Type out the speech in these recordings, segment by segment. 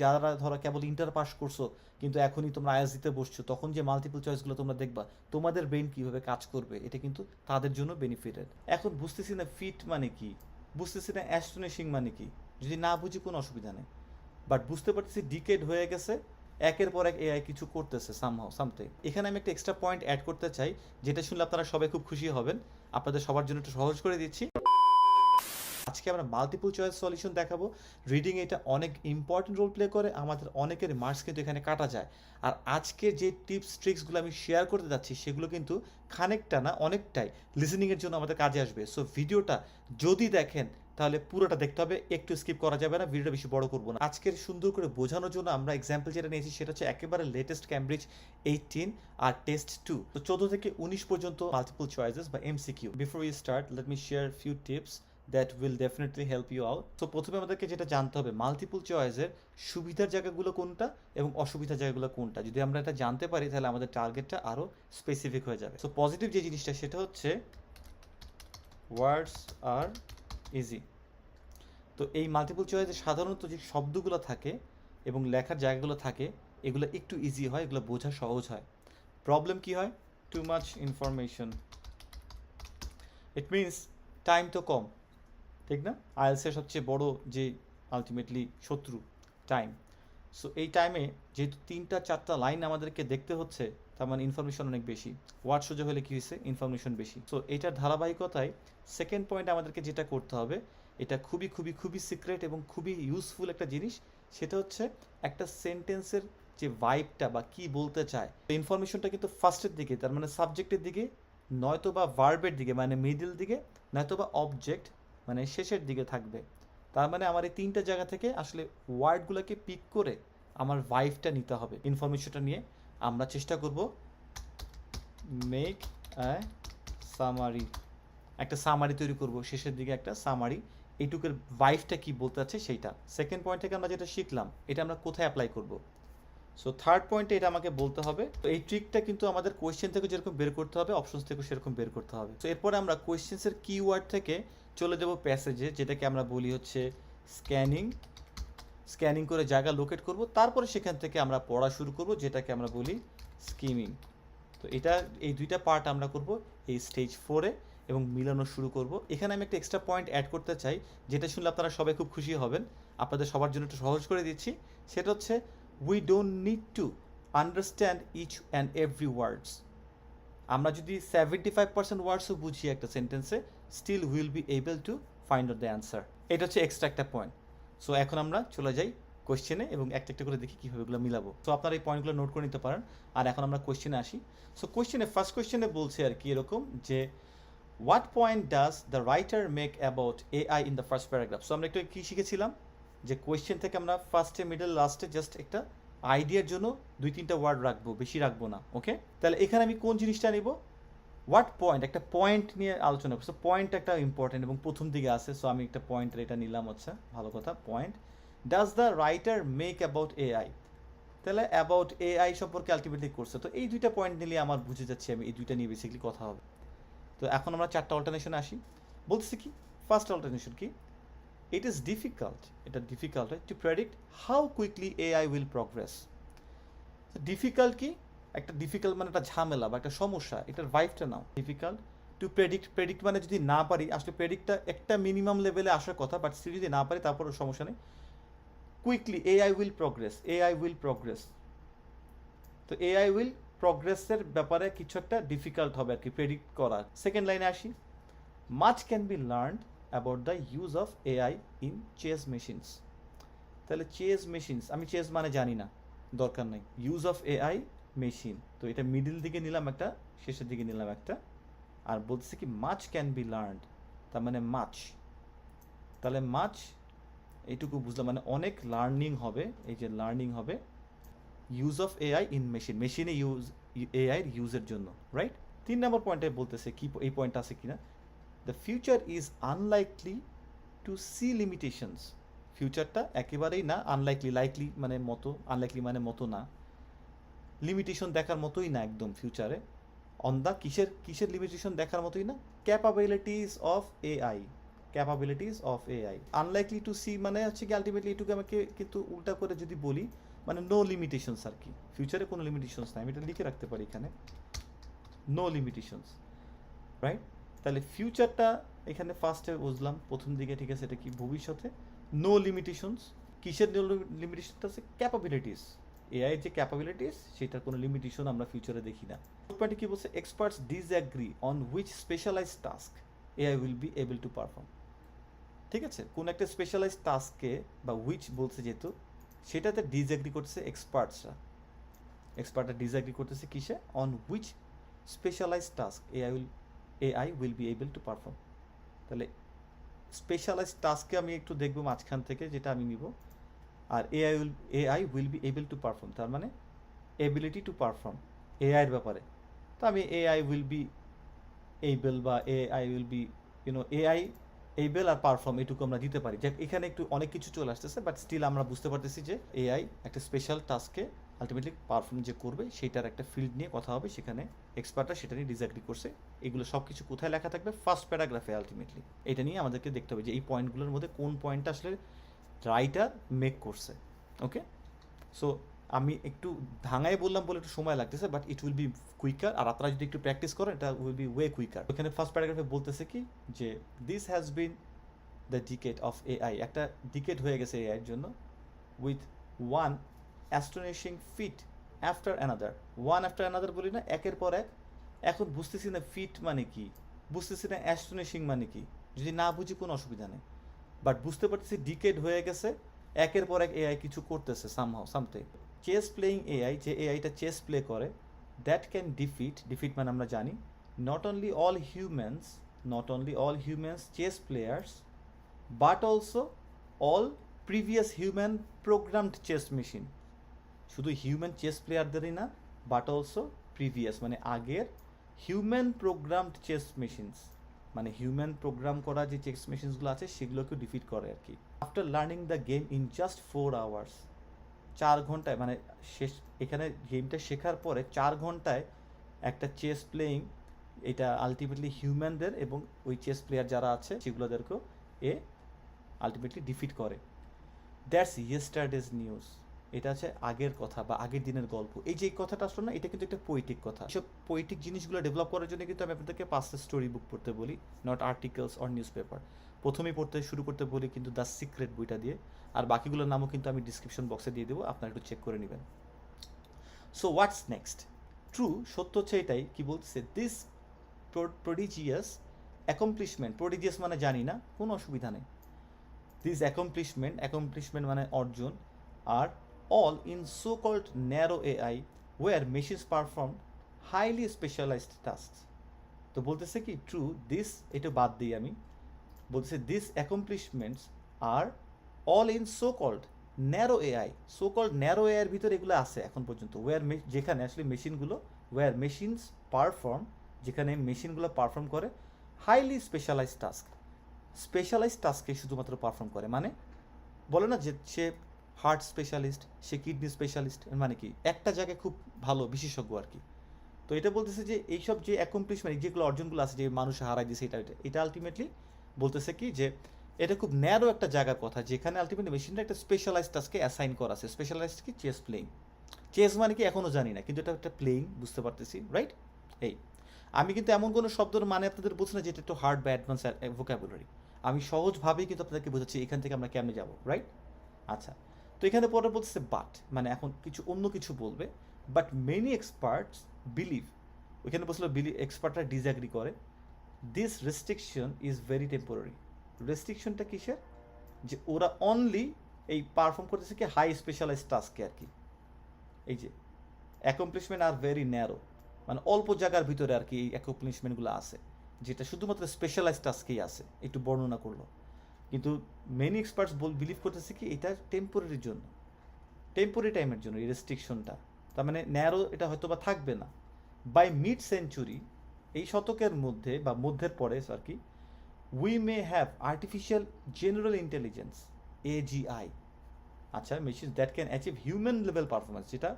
যারা ধরো কেবল inter pass করছ, কিন্তু এখনই তোমরা আয়াস দিতে বসছো, তখন যে মাল্টিপল চয়েসগুলো তোমরা দেখবা, তোমাদের ব্রেন কীভাবে কাজ করবে, এটা কিন্তু তাদের জন্য বেনিফিটেড এখন বুঝতেছি না ফিট মানে কি? বুঝতেছি না অ্যাস্ট্রোনেশিং মানে কি? যদি না বুঝি কোনো অসুবিধা নেই। বাট বুঝতে পারতেছি ডিকেড হয়ে গেছে, একের পর এক এআই কিছু করতেছে সামহাও সামথিং এখানে আমি একটা এক্সট্রা পয়েন্ট অ্যাড করতে চাই, যেটা শুনলে আপনারা সবাই খুব খুশি হবেন। আপনাদের সবার জন্য একটু সহজ করে দিচ্ছি। আজকে আমরা মাল্টিপল চয়েস সলিউশন দেখাবো। রিডিং এটা অনেক ইম্পর্টেন্ট রোল প্লে করে, আমাদের অনেকের মার্কস কিন্তু এখানে কাটা যায়। আর আজকে যে টিপস ট্রিক্সগুলো আমি শেয়ার করতে যাচ্ছি, সেগুলো কিন্তু খানিকটা না, অনেকটাই লিসেনিংয়ের জন্য আমাদের কাজে আসবে। সো ভিডিওটা যদি দেখেন, তাহলে পুরোটা দেখতে হবে, একটু স্কিপ করা যাবে না, ভিডিওটা বেশি বড় করব না। আজকের সুন্দর করে বোঝানোর জন্য আমরা এক্সাম্পল যেটা নিয়েছি, সেটা হচ্ছে একেবারে লেটেস্ট ক্যামব্রিজ এইটিন আর টেস্ট টু তো চোদ্দ থেকে উনিশ পর্যন্ত মাল্টিপল চয়েসেস বা MCQ before you start let me share few tips that will definitely help you out তো প্রথমে আমাদেরকে যেটা জানতে হবে মাল্টিপল চয়েসের সুবিধার জায়গাগুলো কোনটা এবং অসুবিধার জায়গাগুলো কোনটা? যদি আমরা এটা জানতে পারি, তাহলে আমাদের টার্গেটটা আরও স্পেসিফিক হয়ে যাবে। সো পজিটিভ যে জিনিসটা, সেটা হচ্ছে ওয়ার্ডস আর ইজি তো এই মাল্টিপল চয়েসে সাধারণত যে শব্দগুলো থাকে এবং লেখার জায়গাগুলো থাকে, এগুলো একটু ইজি হয়, এগুলো বোঝা সহজ হয়। প্রবলেম কি হয়? Too much information it means time তো কম। ঠিক না? আইএলসের সবচেয়ে বড় যে আলটিমেটলি শত্রু টাইম সো এই টাইমে যেহেতু তিনটা, চারটা লাইন আমাদেরকে দেখতে হচ্ছে, তার মানে ইনফরমেশন অনেক বেশি। ওয়ার্ড সোজা হলে কী হয়েছে? ইনফরমেশন বেশি। সো এটার ধারাবাহিকতায় সেকেন্ড পয়েন্ট আমাদেরকে যেটা করতে হবে, এটা খুবই খুবই খুবই সিক্রেট এবং খুবই ইউজফুল একটা জিনিস, সেটা হচ্ছে একটা সেন্টেন্সের যে ভাইবটা বা কি বলতে চায়। ইনফরমেশনটা কিন্তু ফার্স্টের দিকে, তার মানে সাবজেক্টের দিকে নয়তো বা ভার্বের দিকে মানে মিডিল দিকে নয়তো বা অবজেক্ট মানে শেষের দিকে থাকবে। তার মানে আমার এই তিনটা জায়গা থেকে আসলে ওয়ার্ডগুলোকে পিক করে আমার ভাইভটা নিতে হবে। ইনফরমেশনটা নিয়ে আমরা চেষ্টা করব মেক সামারি একটা সামারি তৈরি করব, শেষের দিকে একটা সামারি এইটুকের ভাইভটা কি বলতে আছে সেইটা। সেকেন্ড পয়েন্ট থেকে আমরা যেটা শিখলাম, এটা আমরা কোথায় অ্যাপ্লাই করব? সো থার্ড পয়েন্টে এটা আমাকে বলতে হবে। তো এই ট্রিকটা কিন্তু আমাদের কোয়েশ্চেন থেকে যেরকম বের করতে হবে অপশনস থেকে সেরকম বের করতে হবে। তো এরপরে আমরা কোয়েশ্চেন্সের কিওয়ার্ড থেকে চলে যাব প্যাসেজে যেটাকে আমরা বলি হচ্ছে স্ক্যানিং স্ক্যানিং করে জায়গা লোকেট করব, তারপরে সেখান থেকে আমরা পড়া শুরু করব, যেটাকে আমরা বলি স্কিমিং তো এটা, এই দুইটা পার্ট আমরা করব এই স্টেজ ফোরে এবং মিলানো শুরু করব। এখানে আমি একটা এক্সট্রা পয়েন্ট অ্যাড করতে চাই, যেটা শুনলে আপনারা সবাই খুব খুশি হবেন। আপনাদের সবার জন্য একটু সহজ করে দিচ্ছি। সেটা হচ্ছে we don't need to understand each and every words আমরা যদি সেভেন্টি ফাইভ পার্সেন্ট ওয়ার্ডসও বুঝি একটা সেন্টেন্সে still will be able to find out the answer এটা হচ্ছে এক্সট্রা একটা পয়েন্ট সো এখন আমরা চলে যাই কোয়েশ্চেনে এবং একটা একটা করে দেখি কীভাবে এগুলো মিলাবো। তো আপনারা এই পয়েন্টগুলো নোট করে নিতে পারেন। আর এখন আমরা কোয়েশ্চেনে আসি। সো কোয়েশ্চেনে ফার্স্ট কোয়েশ্চেনে বলছে আর কি এরকম যে what point does the writer make about AI in the first paragraph so আমরা একটু কী শিখেছিলাম? যে কোয়েশ্চেন থেকে আমরা ফার্স্টে মিডল লাস্টে জাস্ট একটা আইডিয়ার জন্য দুই, তিনটা ওয়ার্ড রাখব, বেশি রাখব না ওকে তাহলে এখানে আমি কোন জিনিসটা নিব? হোয়াট পয়েন্ট একটা পয়েন্ট নিয়ে আলোচনা করছি। পয়েন্ট একটা ইম্পর্টেন্ট এবং প্রথম দিকে আছে। সো আমি একটা পয়েন্টের এটা নিলাম হচ্ছে। ভালো কথা point does the writer make about AI তাহলে অ্যাবাউট এআই সম্পর্কে আলটিমেটলি করছে। তো এই দুইটা পয়েন্ট নিলে আমার বুঝে যাচ্ছে আমি এই দুইটা নিয়ে বেসিক্যালি কথা হবে। তো এখন আমরা চারটা অল্টারনেশনে আসি। বলছি কি? ফার্স্ট অল্টারনেশন কি? ইট ইজ ডিফিকাল্ট এটা ডিফিকাল্ট হয় to predict how quickly AI will progress difficult কি? একটা ডিফিকাল্ট মানে একটা ঝামেলা বা একটা সমস্যা, এটার ভাইভটা নাও। ডিফিকাল্ট টু প্রেডিক্ট প্রেডিক্ট মানে যদি না পারি, আসলে প্রেডিক্টটা একটা মিনিমাম লেভেলে আসার কথা বাট স্টিল যদি না পারি, তারপরও সমস্যা নেই। Quickly AI will progress AI will progress তো এআই উইল প্রগ্রেসের ব্যাপারে কিছু একটা ডিফিকাল্ট হবে আর কি প্রেডিক্ট করা সেকেন্ড লাইনে আসি much can be learn about the use of AI in chess machines তাহলে চেস মেশিনস আমি চেস মানে জানি না, দরকার নেই। ইউজ অফ এআই মেশিন তো এটা মিডিল দিকে নিলাম একটা, শেষের দিকে নিলাম একটা। আর বলছে কি মাছ ক্যান বি লার্ন তার মানে মাছ তাহলে মাছ এইটুকু বুঝলাম মানে অনেক লার্নিং হবে, এই যে লার্নিং হবে use of AI in machine মেশিনে ইউজ এআই ইউজের জন্য রাইট তিন নম্বর পয়েন্টে বলতেছে কি, এই পয়েন্ট আছে কিনা? The future is unlikely to see limitations ফিউচারটা একেবারেই না আনলাইকলি লাইকলি মানে মতো আনলাইকলি মানে মতো না। লিমিটেশন দেখার মতোই না একদম ফিউচারে অন দ্য কিসের কিসের লিমিটেশন দেখার মতোই না? Capabilities of AI capabilities of AI unlikely to see মানে হচ্ছে কি আলটিমেটলি এটুকু আমাকে কিন্তু উল্টা করে যদি বলি মানে নো লিমিটেশনস আর কি। ফিউচারে কোনো লিমিটেশনস নাই। আমি এটা লিখে রাখতে পারি এখানে। নো লিমিটেশনস রাইট তাহলে ফিউচারটা এখানে ফার্স্টে বুঝলাম, প্রথম দিকে ঠিক আছে, এটা কি ভবিষ্যতে? নো লিমিটেশনস কিসের লিমিটেশনটা আছে? ক্যাপাবিলিটিস এআই যে ক্যাপাবিলিটিস সেটার কোনো লিমিটেশন আমরা ফিউচারে দেখি না। পয়েন্টে কি বলছে? Experts disagree on which specialise task AI will be able to perform ঠিক আছে? কোন একটা স্পেশালাইজ টাস্ককে বা হুইচ বলছে যেহেতু, সেটাতে ডিসঅ্যাগ্রি করতেছে এক্সপার্টসরা এক্সপার্টরা ডিসঅ্যাগ্রি করতেছে কিসে? On which specialise task AI will AI will be able to perform তাহলে স্পেশালাইজ টাস্কে আমি একটু দেখব মাঝখান থেকে, যেটা আমি নিব। আর AI will AI will be able to perform তার মানে এবিলিটি টু পারফর্ম এআইয়ের ব্যাপারে। তো আমি এআই উইল বি এইবেল বা AI will be you know AI able R perform এটুকু আমরা দিতে পারি। যে এখানে একটু অনেক কিছু চলে আসতেছে বাট স্টিল আমরা বুঝতে পারতেছি যে এআই একটা স্পেশাল টাস্কে আলটিমেটলি পারফর্ম যে করবে, সেটার একটা ফিল্ড নিয়ে কথা হবে, সেখানে এক্সপার্টরা সেটা নিয়ে ডিসঅ্যাগ্রি করছে। এগুলো সব কিছু কোথায় লেখা থাকবে? ফার্স্ট প্যারাগ্রাফে আলটিমেটলি এটা নিয়ে আমাদেরকে দেখতে হবে যে এই পয়েন্টগুলোর মধ্যে কোন পয়েন্টটা আসলে রাইটার মেক করছে ওকে সো আমি একটু ভাঙায় বললাম বলে একটু সময় লাগতেছে but it will be quicker আর আপনারা যদি একটু প্র্যাকটিস করেন, এটা উইল বি ওয়ে কুইকার ওখানে ফার্স্ট প্যারাগ্রাফে বলতেছে কি, যে this has been the decade of AI একটা ডিকেট হয়ে গেছে এআই এর জন্য with one astonishing feat after another one after another বলি না, একের পর এক। এখন বুঝতেছি না ফিট মানে কি, বুঝতেছি না অ্যাস্টনিশিং মানে কি। যদি না বুঝি কোনো অসুবিধা নেই। বাট বুঝতে পারতেছি ডিকেড হয়ে গেছে, একের পর এক এআই কিছু করতেছে somehow something chess playing AI যে এআইটা চেস প্লে করে দ্যাট ক্যান ডিফিট ডিফিট মানে আমরা জানি not only all humans not only all humans chess players but also all previous human programmed chess machine শুধু হিউম্যান চেস প্লেয়ারদেরই না but also previous মানে আগের human programmed chess machines human program করা যে চেস মেশিনসগুলো আছে, সেগুলোকেও ডিফিট করে আর কি। After learning the game in just four hours চার ঘন্টায় মানে শেষ, এখানে গেমটা শেখার পরে চার ঘন্টায় একটা চেস প্লেয়িং এটা আলটিমেটলি হিউম্যানদের এবং ওই চেস প্লেয়ার যারা আছে, সেগুলোদেরকেও এ আলটিমেটলি ডিফিট করে। দ্যাটস ইয়েস্টারডেজ নিউজ এটা আছে আগের কথা বা আগের দিনের গল্প। এই যে কথাটা আসলো না, এটা কিন্তু একটা পোয়েটিক কথা। সব পোয়েটিক জিনিসগুলো ডেভেলপ করার জন্য কিন্তু আমি আপনাদেরকে পাঁচটা স্টোরি বুক পড়তে বলি not articles or newspaper প্রথমেই পড়তে শুরু করতে বলি কিন্তু দ্য সিক্রেট বইটা দিয়ে, আর বাকিগুলোর নামও কিন্তু আমি ডিসক্রিপশন বক্সে দিয়ে দেবো, আপনারা একটু চেক করে নেবেন। সো হোয়াটস নেক্সট ট্রু সত্য হচ্ছে এটাই, কি বলছে দিস প্রডিজিয়াস অ্যাকমপ্লিশমেন্ট প্রডিজিয়াস মানে জানি না, কোনো অসুবিধা নেই। দিস অ্যাকমপ্লিশমেন্ট অ্যাকমপ্লিশমেন্ট মানে অর্জন, আর all in so-called narrow AI where machines perform highly specialized tasks. তো বলতেছে কি ট্রু দিস এটা বাদ দিই আমি। বলতেছে this accomplishments are all in so called narrow AI so called narrow এআইয়ের ভিতরে এগুলো আছে এখন পর্যন্ত। ওয়ার যেখানে আসলে মেশিনগুলো ওয়ার মেশিনস পারফর্ম যেখানে মেশিনগুলো পারফর্ম করে হাইলি স্পেশালাইজ টাস্ক স্পেশালাইজ টাস্কে শুধুমাত্র পারফর্ম করে। মানে বলে না যে সে হার্ট স্পেশালিস্ট, সে কিডনি স্পেশালিস্ট মানে কি? একটা জায়গায় খুব ভালো বিশেষজ্ঞ আর কি। তো এটা বলতেছে যে এইসব যে অ্যাকমপ্লিশমেন্ট যেগুলো অর্জনগুলো আছে যে মানুষ হারাই দিয়েছে এটা এটা এটা আলটিমেটলি বলতেছে কি যে এটা খুব ন্যারো একটা জায়গার কথা, যেখানে আলটিমেটলি মেশিনটা একটা স্পেশালাইজ টাস্কে অ্যাসাইন করা আছে। স্পেশালাইজ কি? চেস প্লেইং চেস মানে কি? এখনও জানি না, কিন্তু এটা একটা প্লেইং বুঝতে পারতেছি রাইট এই। আমি কিন্তু এমন কোনো শব্দের মানে আপনাদের বলছি না যেটা একটু হার্ড বা অ্যাডভান্স ভোকাবুলারি আমি সহজভাবেই কিন্তু আপনাদেরকে বোঝাচ্ছি এখান থেকে আমরা কেমনে যাব রাইট আচ্ছা। তো এখানে পরে বলতেছে বাট মানে এখন কিছু অন্য কিছু বলবে। বাট মেনি এক্সপার্টস বিলিভ ওইখানে বলছিল বিলি এক্সপার্টরা ডিসঅ্যাগ্রি করে। This restriction is very temporary রেস্ট্রিকশনটা কিসের? যে ওরা অনলি এই পারফর্ম করতেছে কি হাই স্পেশালাইজ টাস্কে আর কি। এই যে অ্যাকমপ্লিশমেন্ট আর ভেরি ন্যারো মানে অল্প জায়গার ভিতরে আর কি এই অ্যাকমপ্লিশমেন্টগুলো আছে, যেটা শুধুমাত্র স্পেশালাইজ টাস্কেই আছে, একটু বর্ণনা করল। কিন্তু মেনি এক্সপার্টস বল বিলিভ করতেছে কি, এটা টেম্পোরারির জন্য। টেম্পোরারি টাইমের জন্য, এই রেস্ট্রিকশনটা তার মানে ন্যারো এটা হয়তো বা থাকবে না। বাই মিড সেঞ্চুরি এই শতকের মধ্যে বা মধ্যের পরে আর কি we may have artificial general intelligence AGI আচ্ছা machine that can achieve human level performance যেটা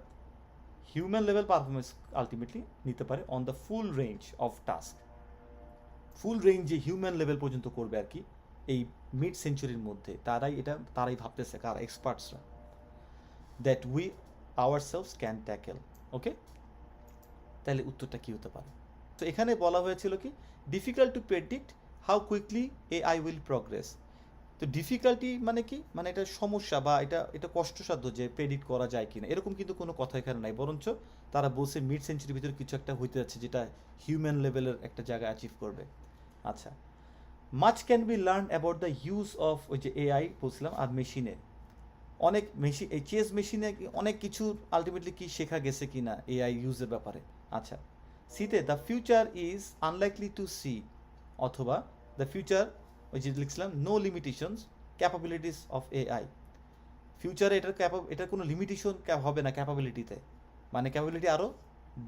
হিউম্যান লেভেল পারফরমেন্স আলটিমেটলি নিতে পারে on the full range of task full রেঞ্জে হিউম্যান লেভেল পর্যন্ত করবে আর কি এই মিড সেঞ্চুরির মধ্যে তারাই এটা, তারাই ভাবতেছে কার এক্সপার্টসরা that we ourselves can tackle okay তাহলে উত্তরটা কী হতে পারে? তো এখানে বলা হয়েছিল কি difficult to predict how quickly A I will progress তো ডিফিকাল্টি মানে কি? মানে এটা সমস্যা বা এটা এটা কষ্টসাধ্য যে প্রেডিক্ট করা যায় কিনা। এরকম কিন্তু কোনো কথা এখানে নাই, বরঞ্চ তারা বলছে মিড সেঞ্চুরির ভিতরে কিছু একটা হইতে যাচ্ছে যেটা হিউম্যান লেভেলের একটা জায়গা অ্যাচিভ করবে। আচ্ছা much can be learn about the use of ওই যে এআই বলছিলাম আর মেশিনে অনেক মেশিন এই চেস মেশিনে অনেক কিছু আলটিমেটলি কি শেখা গেছে কি না এআই ইউজের ব্যাপারে। আচ্ছা সিতে the future is unlikely to see অথবা দ্য ফিউচার ওই যে লিখছিলাম no limitations capabilities of AI ফিউচারে এটার ক্যাপা এটার কোনো লিমিটেশন হবে না ক্যাপাবিলিটিতে মানে ক্যাপাবিলিটি আরও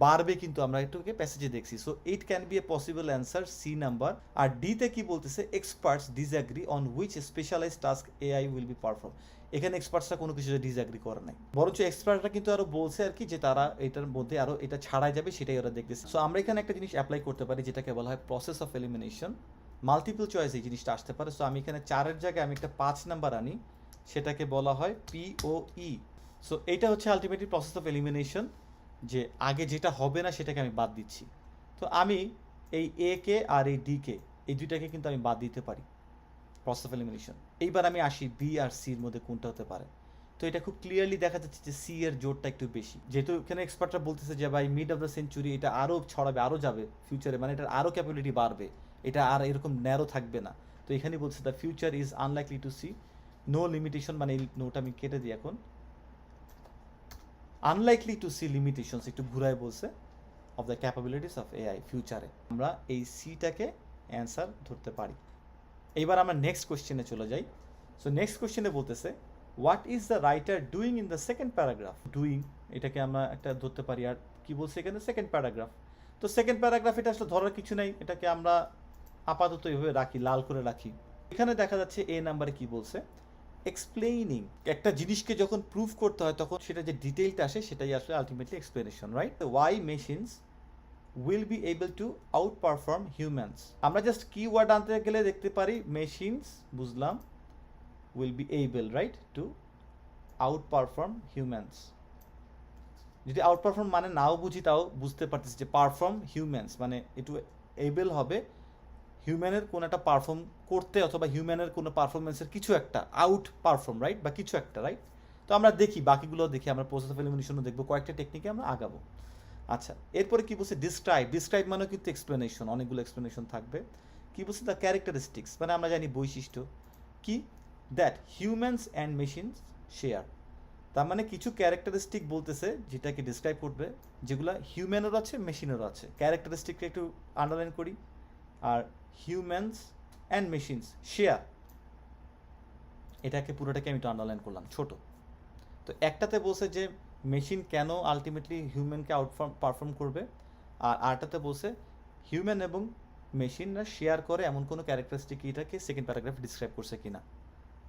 বাড়বে কিন্তু আমরা একটুকে প্যাসেজে দেখছি। So it can be a possible answer C number আর ডিতে কি বলতেছে? Experts disagree on which specialise task AI will be perform এখানে এক্সপার্টসরা কোনো কিছু ডিসঅ্যাগ্রি করে নাই। বরঞ্চ এক্সপার্টরা কিন্তু আরও বলছে আর কি যে তারা এটার মধ্যে আরও এটা ছাড়াই যাবে, সেটাই ওরা দেখতেছে। সো আমরা এখানে একটা জিনিস অ্যাপ্লাই করতে পারি, যেটাকে বলা হয় process of elimination multiple choice এই জিনিসটা আসতে পারে। সো আমি এখানে চারের জায়গায় আমি একটা পাঁচ নাম্বার আনি, সেটাকে বলা হয় পিওই সো এইটা হচ্ছে আলটিমেটলি প্রসেস অফ এলিমিনেশন যে আগে যেটা হবে না সেটাকে আমি বাদ দিচ্ছি। তো আমি এই এ কে আর এই ডি কে, এই দুইটাকে কিন্তু আমি বাদ দিতে পারি। প্রসেস অফ এলিমিনেশন এইবার আমি আসি বি আর সির মধ্যে কোনটা হতে পারে। তো এটা খুব ক্লিয়ারলি দেখা যাচ্ছে যে সি এর জোরটা একটু বেশি। যেহেতু এখানে এক্সপার্টরা বলতেছে যে, ভাই মিড অফ দ্য সেঞ্চুরি এটা আরও ছড়াবে আরও যাবে ফিউচারে মানে এটার আরও ক্যাপাবিলিটি বাড়বে। এটা আর এরকম ন্যারো থাকবে না। তো এখানে বলছে the future is unlikely to see no limitation মানে এই নোটা আমি কেটে দিই এখন। আনলাইকলি টু সি লিমিটেশনস একটু ঘুরায় বলছে of the capabilities of AI ফিউচারে আমরা এই সিটাকে অ্যান্সার ধরতে পারি। এইবার আমরা নেক্সট কোশ্চেনে চলে যাই। সো নেক্সট কোশ্চেনে বলতেছে what is the writer doing in the second paragraph doing এটাকে আমরা একটা ধরতে পারি, আর কি বলছে এখানে? সেকেন্ড প্যারাগ্রাফ তো সেকেন্ড প্যারাগ্রাফ এটা আসলে ধরার কিছু নেই, এটাকে আমরা আপাতত এইভাবে রাখি, লাল করে রাখি। এখানে দেখা যাচ্ছে এ নাম্বারে কি বলছে? এক্সপ্লেইনিং একটা জিনিসকে যখন প্রুভ করতে হয়, তখন সেটা যে ডিটেইলটা আসে, সেটাই আসলে ultimately explanation right why machines will be able to outperform humans আমরা জাস্ট কি ওয়ার্ড আনতে গেলে দেখতে পারি মেশিনস বুঝলাম will be able right to outperform humans যদি আউট পারফর্ম মানে নাও বুঝি, তাও বুঝতে পারতেছি যে পারফর্ম হিউম্যানস মানে একটু এবল হবে হিউম্যানের কোনো একটা পারফর্ম করতে অথবা হিউম্যানের কোনো পারফরমেন্সের কিছু একটা আউট পারফর্ম রাইট বা কিছু একটা রাইট তো আমরা দেখি, বাকিগুলো দেখি, আমরা প্রসেস অফ এলিমিনেশনও দেখব, কয়েকটা টেকনিকে আমরা আগাবো। আচ্ছা এরপরে কি বলছে? ডিসক্রাইব ডিসক্রাইব মানেও কিন্তু এক্সপ্লেনেশন অনেকগুলো এক্সপ্লেনেশন থাকবে। কি বলছে? দ্য ক্যারেক্টারিস্টিক্স মানে আমরা জানি বৈশিষ্ট্য। কি? That humans and machines share তার মানে কিছু ক্যারেক্টারিস্টিক বলতেছে, যেটাকে ডিসক্রাইব করবে, যেগুলো হিউম্যানেরও আছে মেশিনেরও আছে। ক্যারেক্টারিস্টিকটা একটু আন্ডারলাইন করি। আর হিউম্যানস অ্যান্ড মেশিনস শেয়ার এটাকে পুরোটাকে আমি একটু আন্ডারলাইন করলাম, ছোট। তো একটাতে বলছে যে মেশিন কেন আলটিমেটলি হিউম্যানকে আউটফর্ম পারফর্ম করবে? আর আরটাতে বলছে হিউম্যান এবং মেশিনরা শেয়ার করে এমন কোনো ক্যারেক্টারিস্টিক এটাকে সেকেন্ড প্যারাগ্রাফে ডিসক্রাইব করছে কিনা।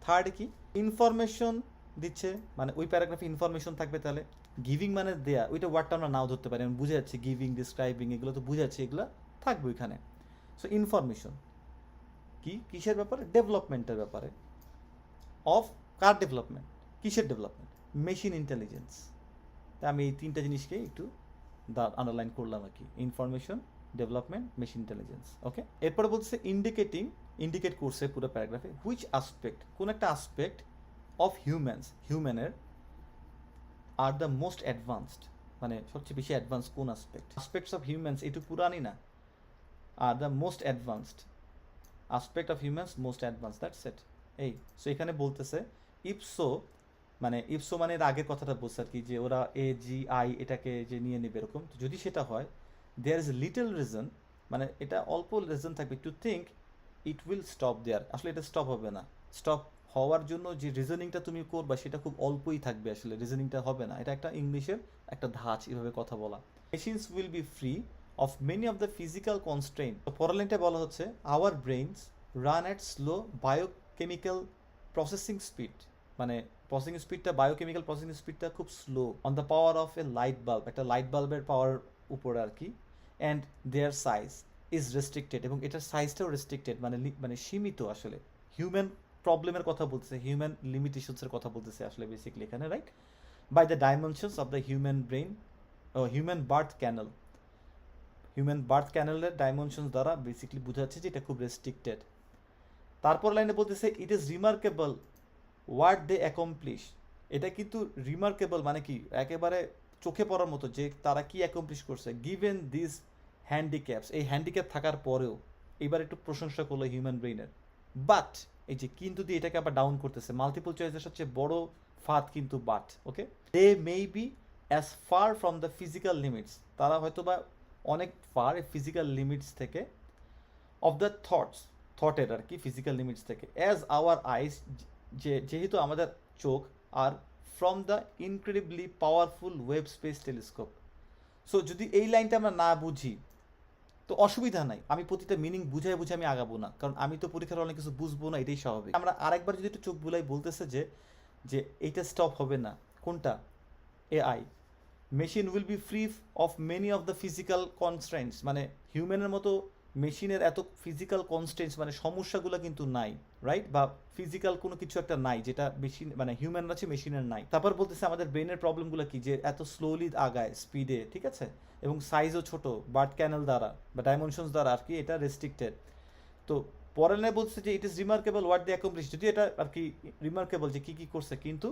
থার্ড কি? ইনফরমেশন দিচ্ছে মানে ওই প্যারাগ্রাফে ইনফরমেশন থাকবে তাহলে। গিভিং মানে দেয়া, ওইটা ওয়ার্ডটা আমরা নাও ধরতে পারি, আমি বুঝে যাচ্ছি গিভিং ডিসক্রাইবিং এগুলো তো বুঝে যাচ্ছি, এগুলো থাকবে ওইখানে। সো ইনফরমেশন কি? কিসের ব্যাপারে? ডেভেলপমেন্টের ব্যাপারে. অফ কার ডেভেলপমেন্ট কিসের ডেভেলপমেন্ট মেশিন ইন্টেলিজেন্স তা আমি এই তিনটা জিনিসকে একটু আন্ডারলাইন করলাম আর কি। Information development machine intelligence okay এরপরে বলছে ইন্ডিকেটিং ইন্ডিকেট করছে পুরো প্যারাগ্রাফে হুইচ আসপেক্ট কোন একটা আসপেক্ট অফ হিউম্যানস হিউম্যানের আর দ্য মোস্ট অ্যাডভান্সড মানে সবচেয়ে বেশি অ্যাডভান্স কোন আসপেক্ট আসপেক্টস অফ হিউম্যানস একটু পুরানি না। Are the most advanced aspect of humans most advance that's set এই সো এখানে বলতেছে, ইপসো মানে ইপসো মানে এর আগের কথাটা বলছে আর কি, যে ওরা এ জি আই এটাকে যে নিয়ে নেবে এরকম। যদি সেটা হয় দেয়ার ইজ লিটল রিজন মানে এটা অল্প রিজন থাকবে to think it will stop there আসলে এটা স্টপ হবে না। স্টপ হওয়ার জন্য যে রিজনিংটা তুমি করবা, সেটা খুব অল্পই থাকবে আসলে। রিজনিংটা হবে না। এটা একটা ইংলিশের একটা ধাঁচ এভাবে কথা বলা। Machines will be free of many of the physical constrain তো পরালাইনটা বলা হচ্ছে our brains run at slow biochemical processing speed মানে প্রসেসিং স্পিডটা বায়োকেমিক্যাল প্রসেসিং স্পিডটা খুব slow on the power of a light bulb একটা লাইট বাল্বের পাওয়ার উপরে আর কি. And their size is restricted এবং এটার সাইজটাও রেস্ট্রিক্টেড মানে মানে সীমিত আসলে। হিউম্যান প্রবলেমের কথা বলতেছে হিউম্যান লিমিটেশনসের কথা বলতেছে আসলে বেসিকলি এখানে right by the dimensions of the human brain human birth canal human birth ক্যানেলের dimensions দ্বারা বেসিকলি বোঝাচ্ছে যে এটা খুব রেস্ট্রিক্টেড তারপর লাইনে বলতেছে it is remarkable what they accomplish এটা কিন্তু রিমার্কেবল মানে কি? একেবারে চোখে পড়ার মতো যে তারা কি অ্যাকমপ্লিশ করছে। গিভেন দিস হ্যান্ডিক্যাপস এই হ্যান্ডিক্যাপ থাকার পরেও এবার একটু প্রশংসা করল হিউম্যান ব্রেইনের বাট এই যে কিন্তু দিয়ে এটাকে আবার ডাউন করতেছে মাল্টিপল চয়েসের সবচেয়ে বড় ফাঁদ কিন্তু but okay they may be as far from the physical limits তারা হয়তো বা অনেক ফার ফিজিক্যাল লিমিটস থেকে অফ দ্য থটস থটের আর কি ফিজিক্যাল লিমিটস থেকে। অ্যাজ আওয়ার আইস যে, যেহেতু আমাদের চোখ আর from the incredibly powerful Webb space telescope so যদি এই লাইনটা আমরা না বুঝি, তো অসুবিধা নাই। আমি প্রতিটা মিনিং বুঝাই বুঝে আমি আগাবো না। কারণ আমি তো পরীক্ষার অনেক কিছু বুঝব না, এটাই স্বাভাবিক। আমরা আরেকবার যদি একটু চোখ বুলাই বলতেছে যে যে, এইটা স্টপ হবে না। কোনটা? AI machine will be free of many of the physical constraints মানে হিউম্যানের মতো মেশিনের এত ফিজিক্যাল কনস্ট্রেন্টস মানে সমস্যাগুলো কিন্তু নাই রাইট বা ফিজিক্যাল কোনো কিছু একটা নাই, যেটা মেশিন মানে হিউম্যান আছে মেশিনের নাই। তারপর বলতেছে আমাদের ব্রেনের প্রবলেমগুলো কি? যে এত স্লোলি আগায় স্পিডে ঠিক আছে? এবং সাইজও ছোট বার্ড ক্যানেল দ্বারা বা ডাইমেনশনস দ্বারা আর কি এটা রেস্ট্রিক্টেড তো পরে বলছে যে it is remarkable what they accomplish যদি এটা আর কি রিমার্কেবল যে কী কী করছে, কিন্তু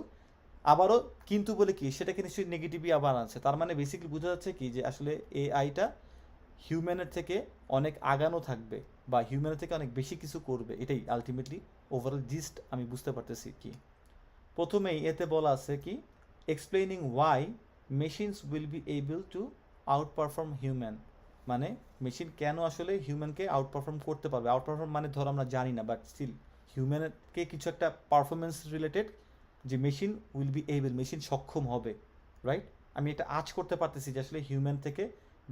আবারও কিন্তু বলে কি, সেটাকে নিশ্চয়ই নেগেটিভই আবার আছে তার মানে বেসিক্যালি বোঝা যাচ্ছে কি যে আসলে এআইটা হিউম্যানের থেকে অনেক আগানো থাকবে বা হিউম্যানের থেকে অনেক বেশি কিছু করবে, এটাই আলটিমেটলি ওভারঅল জিস্ট আমি বুঝতে পারতেছি কি। প্রথমেই এতে বলা আছে কি explaining why machines will be able to outperform human মানে মেশিন কেন আসলে হিউম্যানকে আউট পারফর্ম করতে পারবে? আউট পারফর্ম মানে ধর আমরা জানি না বাট স্টিল হিউম্যানকে কিছু একটা পারফরমেন্স রিলেটেড যে machine will be able machine সক্ষম হবে রাইট আমি এটা আজ করতে পারতেছি যে আসলে হিউম্যান থেকে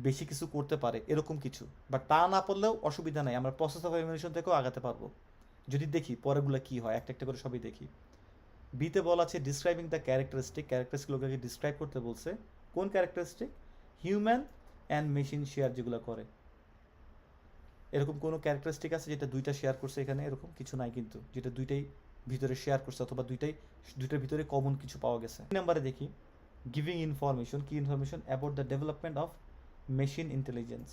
বেশি কিছু করতে পারে, এরকম কিছু। বাট তা না পারলেও অসুবিধা নাই, আমরা প্রসেস অফ এলিমিনেশন থেকেও আগাতে পারব। যদি দেখি পরেরগুলো কি হয়, একটা একটা করে সবই দেখি। বিতে বলা আছে ডিসক্রাইবিং দ্য ক্যারেক্টারিস্টিক ক্যারেক্টারিস্টিকগুলোকে ডিসক্রাইব করতে বলছে, কোন characteristic human and machine share যেগুলো করে। এরকম কোনো ক্যারেক্টারিস্টিক আছে যেটা দুইটা শেয়ার করছে এখানে? এরকম কিছু নাই কিন্তু, যেটা দুইটাই ভিতরে শেয়ার করছে অথবা দুইটাই, দুইটার ভিতরে কমন কিছু পাওয়া গেছে। নাম্বারে দেখি গিভিং ইনফরমেশন কি information about the development of machine intelligence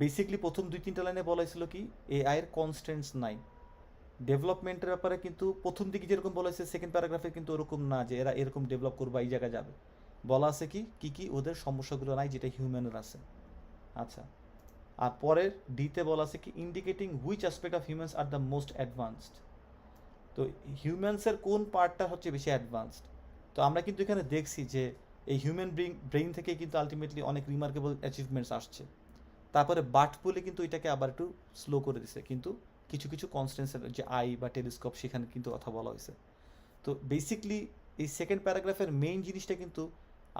basically প্রথম দুই, তিনটা লাইনে বলা হয়েছিল কি এআই এর কনস্ট্যান্টস নাই। ডেভেলপমেন্টের ব্যাপারে কিন্তু প্রথম দিকে যেরকম বলা হয়েছে সেকেন্ড প্যারাগ্রাফে কিন্তু ওরকম না যে এরা এরকম ডেভেলপ করবে এই জায়গায় যাবে। বলা আছে কি কি কি ওদের সমস্যাগুলো নাই যেটা হিউম্যানের আছে। আচ্ছা আর পরের ডিতে বলা আছে কি indicating which aspect of humans are the most advanced তো হিউম্যানসের কোন পার্টটা হচ্ছে বেশি অ্যাডভান্সড তো আমরা কিন্তু এখানে দেখছি যে এই হিউম্যান ব্রেইন ব্রেইন থেকে কিন্তু আলটিমেটলি অনেক রিমার্কেবল অ্যাচিভমেন্টস আসছে। তারপরে বাট বলে কিন্তু এটাকে আবার একটু স্লো করে দিছে। কিন্তু কিছু কিছু কনস্টেন্সের যে আই বা টেলিস্কোপ সেখানে কিন্তু কথা বলা হয়েছে। তো বেসিকলি এই সেকেন্ড প্যারাগ্রাফের মেইন জিনিসটা কিন্তু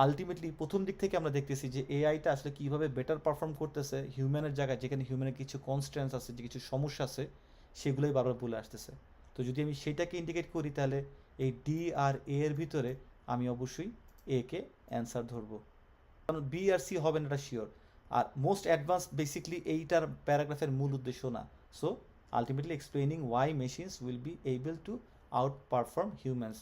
আলটিমেটলি প্রথম দিক থেকে আমরা দেখতেছি যে এআইটা আসলে কীভাবে বেটার পারফর্ম করতেছে হিউম্যানের জায়গায়, যেখানে হিউম্যানের কিছু কনস্ট্যান্স আছে, যে কিছু সমস্যা আছে, সেগুলোই বারবার বলে আসতেছে। তো যদি আমি সেটাকে ইন্ডিকেট করি তাহলে এই ডি আর এ এর ভিতরে আমি অবশ্যই এ কে অ্যান্সার ধরবো। কারণ বি আর সি হবে না এটা শিওর আর মোস্ট অ্যাডভান্স বেসিকলি এইটার প্যারাগ্রাফের মূল উদ্দেশ্য না। So ultimately explaining why machines will be able to outperform humans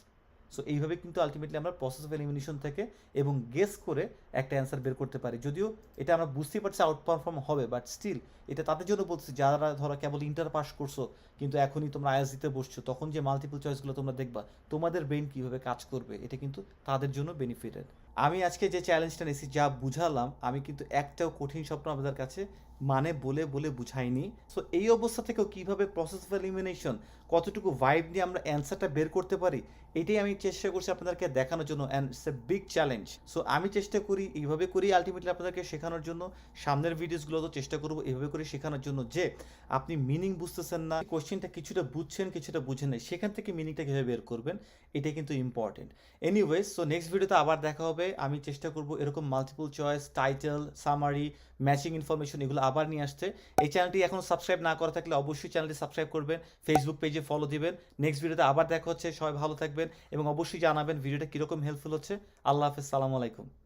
so এইভাবে কিন্তু আলটিমেটলি আমরা প্রসেস অফ এলিমিনেশন থেকে এবং গেস করে একটা অ্যান্সার বের করতে পারি। যদিও এটা আমরা বুঝতেই পারছি আউট পারফর্ম হবে বাট স্টিল এটা তাদের জন্য বলছি যারা ধরো কেবল ইন্টার পাস করছ, কিন্তু এখনই তোমরা আয়াস দিতে বসছো, তখন যে মাল্টিপল চয়েসগুলো তোমরা দেখবা, তোমাদের ব্রেন কীভাবে কাজ করবে, এটা কিন্তু তাদের জন্য বেনিফিটেড আমি আজকে যে চ্যালেঞ্জটা নিয়েছি, যা বুঝালাম, আমি কিন্তু একটাও কঠিন স্বপ্ন আপনাদের কাছে মানে বলে বলে বুঝাইনি। সো এই অবস্থা থেকেও কীভাবে প্রসেস অফ এলিমিনেশন কতটুকু ভাইব নিয়ে আমরা অ্যান্সারটা বের করতে পারি, এটাই আমি চেষ্টা করছি আপনাদেরকে দেখানোর জন্য and it's a big challenge so আমি চেষ্টা করি, এইভাবে করি আলটিমেটলি আপনাদেরকে শেখানোর জন্য। সামনের ভিডিওসগুলো তো চেষ্টা করব এইভাবে করে শেখানোর জন্য যে, আপনি মিনিং বুঝতেছেন না কোশ্চেনটা কিছুটা বুঝছেন, কিছুটা বুঝেন নাই, সেখান থেকে মিনিংটা কীভাবে বের করবেন এটা কিন্তু ইম্পর্টেন্ট এনিওয়েজ সো নেক্সট ভিডিওতে আবার দেখা হবে, আমি চেষ্টা করব এরকম multiple choice title summary matching information এগুলো আবার নিয়ে আসছে। এই চ্যানেলটি এখন সাবস্ক্রাইব না করা থাকলে অবশ্যই চ্যানেলটি সাবস্ক্রাইব করবেন ফেসবুক পেজে ফলো দিবেন। নেক্সট ভিডিওতে আবার দেখা হচ্ছে, সবাই ভালো থাকবেন এবং অবশ্যই জানাবেন ভিডিওটা কীরকম হেল্পফুল হচ্ছে। আল্লাহ হাফেজ, সালামু আলাইকুম।